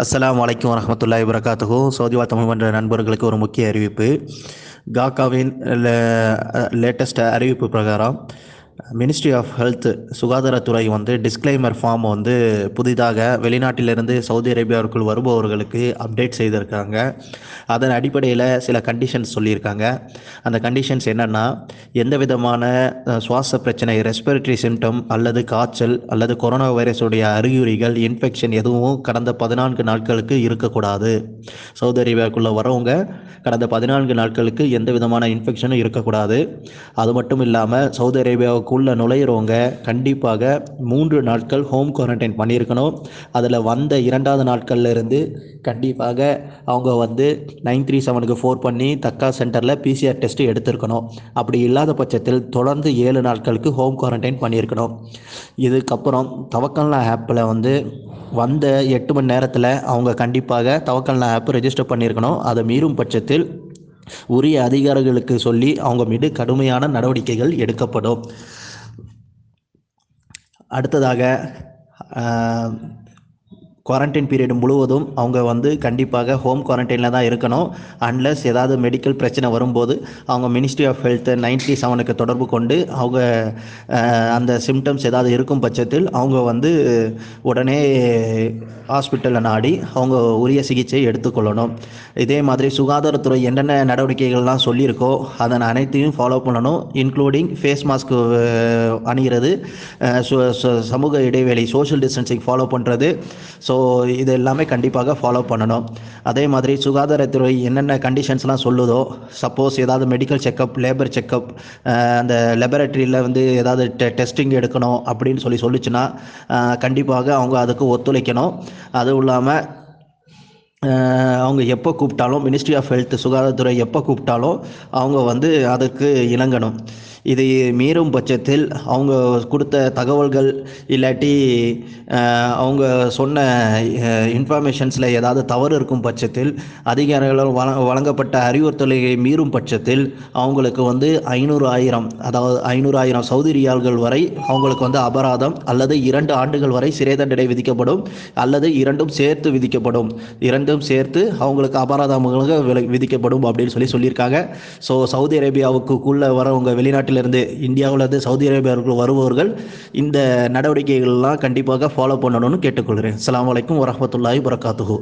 அஸ்லாம் வலைக்கம் வரமத்துல்லா இபரகாத்துகும் சௌதிவா தமிழ் மன்ற நண்பர்களுக்கு ஒரு முக்கிய அறிவிப்பு. காக்காவின் லேட்டஸ்ட் அறிவிப்பு பிரகாரம் மினிஸ்ட்ரி ஆஃப் ஹெல்த் சுகாதாரத்துறை வந்து டிஸ்க்ளைமர் ஃபார்ம் வந்து புதிதாக வெளிநாட்டிலிருந்து சவுதி அரேபியாவுக்குள் வருபவர்களுக்கு அப்டேட் செய்திருக்காங்க. அதன் அடிப்படையில் சில கண்டிஷன்ஸ் சொல்லியிருக்காங்க. அந்த கண்டிஷன்ஸ் என்னென்னா எந்த விதமான சுவாச பிரச்சனை ரெஸ்பிரேட்டரி சிம்டம் அல்லது காய்ச்சல் அல்லது கொரோனா வைரஸுடைய அறிகுறிகள் இன்ஃபெக்ஷன் எதுவும் கடந்த பதினான்கு நாட்களுக்கு இருக்கக்கூடாது. சவுதி அரேபியாவுக்குள்ளே வரவங்க கடந்த பதினான்கு நாட்களுக்கு எந்த விதமான இன்ஃபெக்ஷனும் இருக்கக்கூடாது. அது மட்டும் இல்லாமல் சவுதி அரேபியாவுக்குள்ளே நுழையிறவங்க கண்டிப்பாக மூன்று நாட்கள் ஹோம் குவாரண்டைன் பண்ணியிருக்கணும். அதில் வந்த இரண்டாவது நாட்கள்லேருந்து கண்டிப்பாக அவங்க வந்து நைன் த்ரீ செவனுக்கு ஃபோர் பண்ணி தக்கா சென்டரில் பிசிஆர் டெஸ்ட்டு எடுத்திருக்கணும். அப்படி இல்லாத பட்சத்தில் தொடர்ந்து ஏழு நாட்களுக்கு ஹோம் குவாரண்டைன் பண்ணியிருக்கணும். இதுக்கப்புறம் தவக்கல்னா ஆப்பில் வந்து வந்த எட்டு மணி நேரத்தில் அவங்க கண்டிப்பாக தவக்கல்னா ஆப் ரெஜிஸ்டர் பண்ணியிருக்கணும். அதை மீறும் பட்சத்தில் உரிய அதிகாரிகளுக்கு சொல்லி அவங்க மீது கடுமையான நடவடிக்கைகள் எடுக்கப்படும். அடுத்ததாக குவாரண்டைன் பீரியட் முழுவதும் அவங்க வந்து கண்டிப்பாக ஹோம் குவாரண்டைனில் தான் இருக்கணும். அன்லஸ் ஏதாவது மெடிக்கல் பிரச்சனை வரும்போது அவங்க மினிஸ்ட்ரி ஆஃப் ஹெல்த் நைன்டி செவனுக்கு தொடர்பு கொண்டு அவங்க அந்த சிம்டம்ஸ் ஏதாவது இருக்கும் பட்சத்தில் அவங்க வந்து உடனே ஹாஸ்பிட்டலில் நாடி அவங்க உரிய சிகிச்சை எடுத்துக்கொள்ளணும். இதே மாதிரி சுகாதாரத்துறை என்னென்ன நடவடிக்கைகள்லாம் சொல்லியிருக்கோ அதன் அனைத்தையும் ஃபாலோ பண்ணணும். இன்க்ளூடிங் ஃபேஸ் மாஸ்க் அணிகிறது சமூக இடைவெளி சோஷியல் டிஸ்டன்சிங் ஃபாலோ பண்ணுறது ஸோ ஸோ இது எல்லாமே கண்டிப்பாக ஃபாலோ பண்ணணும். அதே மாதிரி சுகாதாரத்துறை என்னென்ன கண்டிஷன்ஸ்லாம் சொல்லுதோ சப்போஸ் ஏதாவது மெடிக்கல் செக்கப் லேபர் செக்கப் அந்த லெபரட்டரியில் வந்து ஏதாவது டெ டெஸ்டிங் எடுக்கணும் அப்படின்னு சொல்லி சொல்லிச்சுன்னா கண்டிப்பாக அவங்க அதுக்கு ஒத்துழைக்கணும். அதுவும் இல்லாமல் அவங்க எப்போ கூப்பிட்டாலும் மினிஸ்ட்ரி ஆஃப் ஹெல்த் சுகாதாரத்துறை எப்போ கூப்பிட்டாலும் அவங்க வந்து அதுக்கு இணங்கணும். இது மீறும் பட்சத்தில் அவங்க கொடுத்த தகவல்கள் இல்லாட்டி அவங்க சொன்ன இன்ஃபர்மேஷன்ஸில் ஏதாவது தவறு இருக்கும் பட்சத்தில் அதிகாரிகளால் வழ வழங்கப்பட்ட அறிவுறுத்தலை மீறும் பட்சத்தில் அவங்களுக்கு வந்து ஐநூறு ஆயிரம் அதாவது ஐநூறு ஆயிரம் சவுதி ரியால்கள் வரை அவங்களுக்கு வந்து அபராதம் அல்லது இரண்டு ஆண்டுகள் வரை சிறை தண்டனை விதிக்கப்படும் அல்லது இரண்டும் சேர்த்து விதிக்கப்படும். இரண்டும் சேர்த்து அவங்களுக்கு அபராதமாக விதிக்கப்படும் அப்படின்னு சொல்லி சொல்லியிருக்காங்க. ஸோ சவுதி அரேபியாவுக்குள்ளே வரவங்க வெளிநாட்டிலிருந்து இந்தியாவிலிருந்து சவுதி அரேபியாவுக்கு வருபவர்கள் இந்த நடவடிக்கைகள்லாம் கண்டிப்பாக ஃபாலோ பண்ணணும்னு கேட்டுக்கொள்கிறேன். அலாம் அலைக்கும் வரமத்துல்லாஹி வரகாத்துஹு